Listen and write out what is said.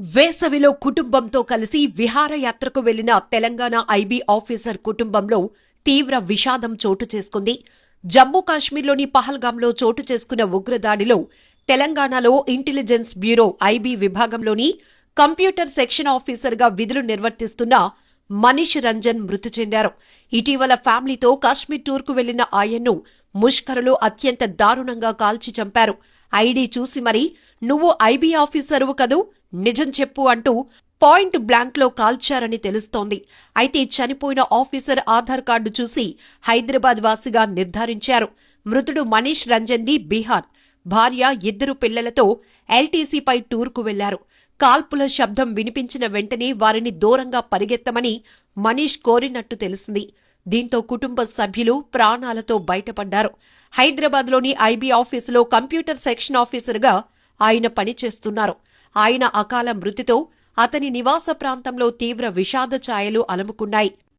వేసవిలో కుటుంబంతో కలిసి విహారయాత్రకు వెళ్ళిన తెలంగాణ ఐబీ ఆఫీసర్ కుటుంబంలో తీవ్ర విషాదం చోటు చేసుకుంది. జమ్మూ కాశ్మీర్లోని పహల్గాంలో చోటు చేసుకున్న ఉగ్రదాడిలో తెలంగాణలో ఇంటెలిజెన్స్ బ్యూరో ఐబీ విభాగంలోని కంప్యూటర్ సెక్షన్ ఆఫీసర్గా విధులు నిర్వర్తిస్తున్న మనీష్ రంజన్ మృతి చెందారు. ఇటీవల ఫ్యామిలీతో కాశ్మీర్ టూర్కు వెళ్ళిన ఆయన్ను ముష్కరులు అత్యంత దారుణంగా కాల్చి చంపారు. ఐడి చూసి మరి నువ్వు ఐబీ ఆఫీసరువు కదూ? నిజం చెప్పు అంటూ పాయింట్ బ్లాంక్లో కాల్చారని తెలుస్తోంది. అయితే చనిపోయిన ఆఫీసర్ ఆధార్ కార్డు చూసి హైదరాబాద్ వాసిగా నిర్ధారించారు. మృతుడు మనీష్ రంజన్ది బీహార్. భార్య ఇద్దరు పిల్లలతో ఎల్టీసీపై టూర్కు వెళ్ళారు. కాల్పుల శబ్దం వినిపించిన వెంటనే వారిని దూరంగా పరిగెత్తమని మనీష్ కోరినట్టు తెలిసింది. దీంతో కుటుంబ సభ్యులు ప్రాణాలతో బయటపడ్డారు. హైదరాబాద్లోని ఐబీ ఆఫీసులో కంప్యూటర్ సెక్షన్ ఆఫీసర్గా ఆయన పనిచేస్తున్నారు ఆయన అకాల మృతితో అతని నివాస ప్రాంతంలో తీవ్ర విషాద ఛాయలు అలముకున్నాయి.